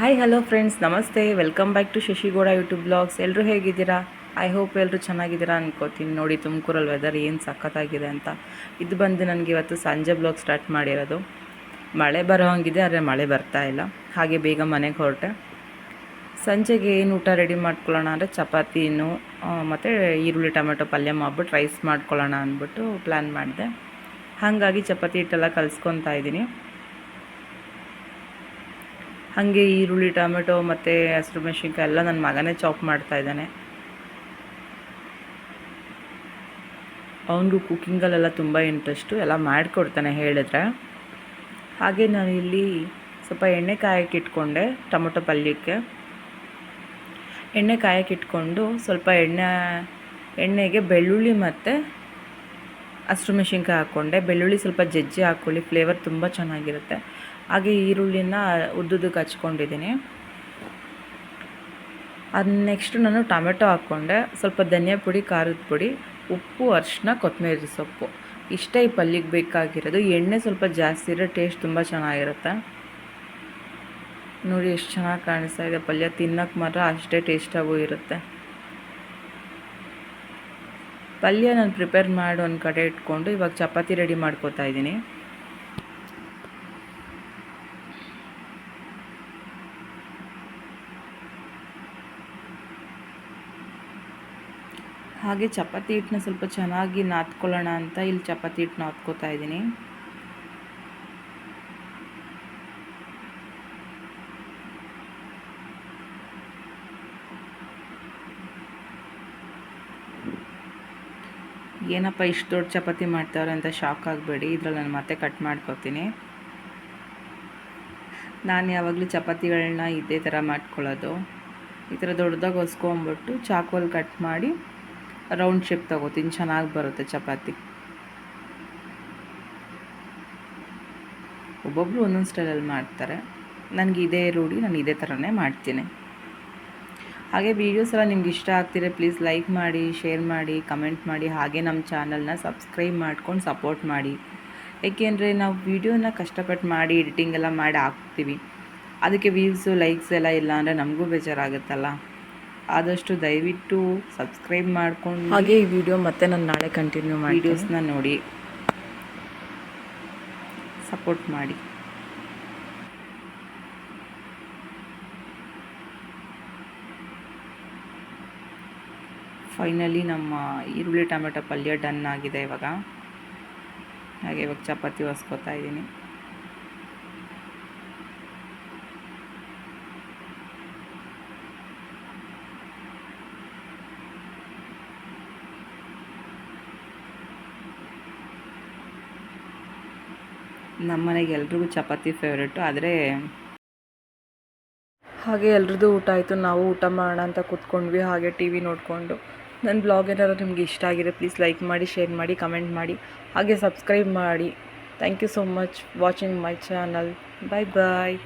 Hi hello friends ನಮಸ್ತೆ welcome back to Shashi Gowda YouTube blogs ಎಲ್ಲರೂ ಹೇಗಿದ್ದೀರಾ? I hope ಎಲ್ಲರೂ ಚೆನ್ನಾಗಿದ್ದೀರಾ ಅನ್ಕೋತೀನಿ. ನೋಡಿ, ತುಮಕೂರಲ್ಲಿ ವೆದರ್ ಏನು ಸಖತ್ತಾಗಿದೆ ಅಂತ. ಇದು ಬಂದು ನನಗೆ ಇವತ್ತು ಸಂಜೆ ಬ್ಲಾಗ್ ಸ್ಟಾರ್ಟ್ ಮಾಡಿರೋದು. ಮಳೆ ಬರೋ ಹಂಗಿದೆ, ಆದರೆ ಮಳೆ ಬರ್ತಾ ಇಲ್ಲ. ಹಾಗೆ ಬೇಗ ಮನೆಗೆ ಹೊರಟೆ. ಸಂಜೆಗೆ ಏನು ಊಟ ರೆಡಿ ಮಾಡ್ಕೊಳ್ಳೋಣ ಅಂದರೆ ಚಪಾತಿನೂ ಮತ್ತು ಈರುಳ್ಳಿ, ಟೊಮೆಟೊ ಪಲ್ಯ ಮಾಡ್ಬಿಟ್ಟು ರೈಸ್ ಮಾಡ್ಕೊಳ್ಳೋಣ ಅಂದ್ಬಿಟ್ಟು ಪ್ಲ್ಯಾನ್ ಮಾಡಿದೆ. ಹಾಗಾಗಿ ಚಪಾತಿ ಹಿಟ್ಟೆಲ್ಲ ಕಲಿಸ್ಕೊತಾ ಇದ್ದೀನಿ. ಹಾಗೆ ಈರುಳ್ಳಿ, ಟೊಮೆಟೊ ಮತ್ತು ಹಸಿರು ಮೆಣಸಿನ್ಕಾಯಿ ಎಲ್ಲ ನನ್ನ ಮಗನೇ ಚಾಪ್ ಮಾಡ್ತಾ ಇದ್ದಾನೆ. ಅವನಿಗೂ ಕುಕ್ಕಿಂಗಲ್ಲೆಲ್ಲ ತುಂಬ ಇಂಟ್ರೆಸ್ಟು ಎಲ್ಲ ಮಾಡಿಕೊಡ್ತಾನೆ ಹೇಳಿದ್ರೆ. ಹಾಗೆ ನಾನು ಇಲ್ಲಿ ಸ್ವಲ್ಪ ಎಣ್ಣೆ ಕಾಯಕ್ಕೆ ಇಟ್ಕೊಂಡೆ ಟೊಮೊಟೊ ಪಲ್ಯಕ್ಕೆ. ಎಣ್ಣೆ ಕಾಯಕ್ಕೆ ಇಟ್ಕೊಂಡು ಸ್ವಲ್ಪ ಎಣ್ಣೆ, ಎಣ್ಣೆಗೆ ಬೆಳ್ಳುಳ್ಳಿ ಮತ್ತು ಹಸಿರು ಮೆಣಸಿನ್ಕಾಯಿ ಹಾಕ್ಕೊಂಡೆ ಬೆಳ್ಳುಳ್ಳಿ ಸ್ವಲ್ಪ ಜಜ್ಜಿ ಹಾಕ್ಕೊಳ್ಳಿ ಫ್ಲೇವರ್ ತುಂಬ ಚೆನ್ನಾಗಿರುತ್ತೆ. ಹಾಗೆ ಈರುಳ್ಳಿನ ಉದ್ದುದಕ್ಕೆ ಹಚ್ಕೊಂಡಿದ್ದೀನಿ. ಅದು ನೆಕ್ಸ್ಟ್ ನಾನು ಟೊಮೆಟೊ ಹಾಕ್ಕೊಂಡೆ. ಸ್ವಲ್ಪ ಧನಿಯಾ ಪುಡಿ, ಖಾರದ ಪುಡಿ, ಉಪ್ಪು ಅರಿಶಿನ ಕೊತ್ತಂಬರಿ ಸೊಪ್ಪು. ಇಷ್ಟೇ ಈ ಪಲ್ಯಕ್ಕೆ ಬೇಕಾಗಿರೋದು. ಎಣ್ಣೆ ಸ್ವಲ್ಪ ಜಾಸ್ತಿ ಇರೋ ಟೇಸ್ಟ್ ತುಂಬ ಚೆನ್ನಾಗಿರುತ್ತೆ. ನೋಡಿ ಎಷ್ಟು ಚೆನ್ನಾಗಿ ಕಾಣಿಸ್ತಾ ಇದೆ ಪಲ್ಯ. ತಿನ್ನೋಕೆ ಮಾತ್ರ ಅಷ್ಟೇ ಟೇಸ್ಟಾಗೂ ಇರುತ್ತೆ. ಪಲ್ಯ ನಾನು ಪ್ರಿಪೇರ್ ಮಾಡಿ ಒಂದು ಕಡೆ ಇಟ್ಕೊಂಡು ಇವಾಗ ಚಪಾತಿ ರೆಡಿ ಮಾಡ್ಕೋತಾ ಇದ್ದೀನಿ. ಹಾಗೆ ಚಪಾತಿ ಹಿಟ್ಟನ್ನ ಸ್ವಲ್ಪ ಚೆನ್ನಾಗಿ ನಾದ್ಕೊಳ್ಳೋಣ ಅಂತ ಇಲ್ಲಿ ಚಪಾತಿ ಹಿಟ್ಟು ನಾದ್ಕೋತಾ ಇದ್ದೀನಿ. ಏನಪ್ಪ ಇಷ್ಟು ದೊಡ್ಡ ಚಪಾತಿ ಮಾಡ್ತಾವ್ರೆ ಅಂತ ಶಾಕ್ ಆಗಬೇಡಿ, ಇದ್ರಲ್ಲಿ ನಾನು ಮತ್ತೆ ಕಟ್ ಮಾಡ್ಕೊತೀನಿ. ನಾನು ಯಾವಾಗಲೂ ಚಪಾತಿಗಳನ್ನ ಇದೇ ಥರ ಮಾಡ್ಕೊಳ್ಳೋದು. ಈ ಥರ ದೊಡ್ಡದಾಗಿ ಹೊಸ್ಕೊಂಬಿಟ್ಟು ಚಾಕುವಲ್ಲಿ ಕಟ್ ಮಾಡಿ ರೌಂಡ್ ಶೇಪ್ ತಗೋತೀನಿ, ಚೆನ್ನಾಗಿ ಬರುತ್ತೆ ಚಪಾತಿ. ಒಬ್ಬೊಬ್ಬರು ಒಂದೊಂದು ಸ್ಟೈಲಲ್ಲಿ ಮಾಡ್ತಾರೆ. ನನಗೆ ಇದೇ ರೂಢಿ, ನಾನು ಇದೇ ಥರನೇ ಮಾಡ್ತೀನಿ. ಹಾಗೆ ವೀಡಿಯೋಸ್ ಎಲ್ಲ ನಿಮ್ಗೆ ಇಷ್ಟ ಆಗ್ತಿದ್ರೆ ಪ್ಲೀಸ್ ಲೈಕ್ ಮಾಡಿ ಶೇರ್ ಮಾಡಿ ಕಮೆಂಟ್ ಮಾಡಿ. ಹಾಗೆ ನಮ್ಮ ಚಾನಲ್ನ ಸಬ್ಸ್ಕ್ರೈಬ್ ಮಾಡ್ಕೊಂಡು ಸಪೋರ್ಟ್ ಮಾಡಿ. ಏಕೆಂದರೆ ನಾವು ವೀಡಿಯೋನ ಕಷ್ಟಪಟ್ಟು ಮಾಡಿ ಎಡಿಟಿಂಗ್ ಎಲ್ಲ ಮಾಡಿ ಹಾಕ್ತೀವಿ. ಅದಕ್ಕೆ ವ್ಯೂಸು ಲೈಕ್ಸ್ ಎಲ್ಲ ಇಲ್ಲ ಅಂದರೆ ನಮಗೂ ಬೇಜಾರಾಗುತ್ತಲ್ಲ. ಆದಷ್ಟು ದಯವಿಟ್ಟು ಸಬ್ಸ್ಕ್ರೈಬ್ ಮಾಡ್ಕೊಂಡು ಹಾಗೆ ಈ ವಿಡಿಯೋ ಮತ್ತೆ ನಾನು ನಾಳೆ ಕಂಟಿನ್ಯೂ ಮಾಡಿ ವಿಡಿಯೋಸ್ನ ನೋಡಿ. ಸಪೋರ್ಟ್ ಮಾಡಿ. ಫೈನಲಿ ನಮ್ಮ ಈರುಳ್ಳಿ ಟೊಮೆಟೊ ಪಲ್ಯ ಡನ್ ಆಗಿದೆ ಇವಾಗ. ಹಾಗೆ ಇವಾಗ ಚಪಾತಿ ಹೊಸ್ಕೊತಾ ಇದ್ದೀನಿ. ನಮ್ಮ ಮನೆಗೆ ಎಲ್ರಿಗೂ ಚಪಾತಿ ಫೇವ್ರೇಟು ಆದರೆ ಹಾಗೆ ಎಲ್ರದ್ದು ಊಟ ಆಯಿತು. ನಾವು ಊಟ ಮಾಡೋಣ ಅಂತ ಕೂತ್ಕೊಂಡ್ವಿ. ಹಾಗೆ ಟಿ ವಿ ನೋಡಿಕೊಂಡು. ನನ್ನ ಬ್ಲಾಗ್ ಏನಾದ್ರು ನಿಮ್ಗೆ ಇಷ್ಟ ಆಗಿದೆ ಪ್ಲೀಸ್ ಲೈಕ್ ಮಾಡಿ ಶೇರ್ ಮಾಡಿ ಕಮೆಂಟ್ ಮಾಡಿ. ಹಾಗೆ ಸಬ್ಸ್ಕ್ರೈಬ್ ಮಾಡಿ. Thank you so much watching my channel bye bye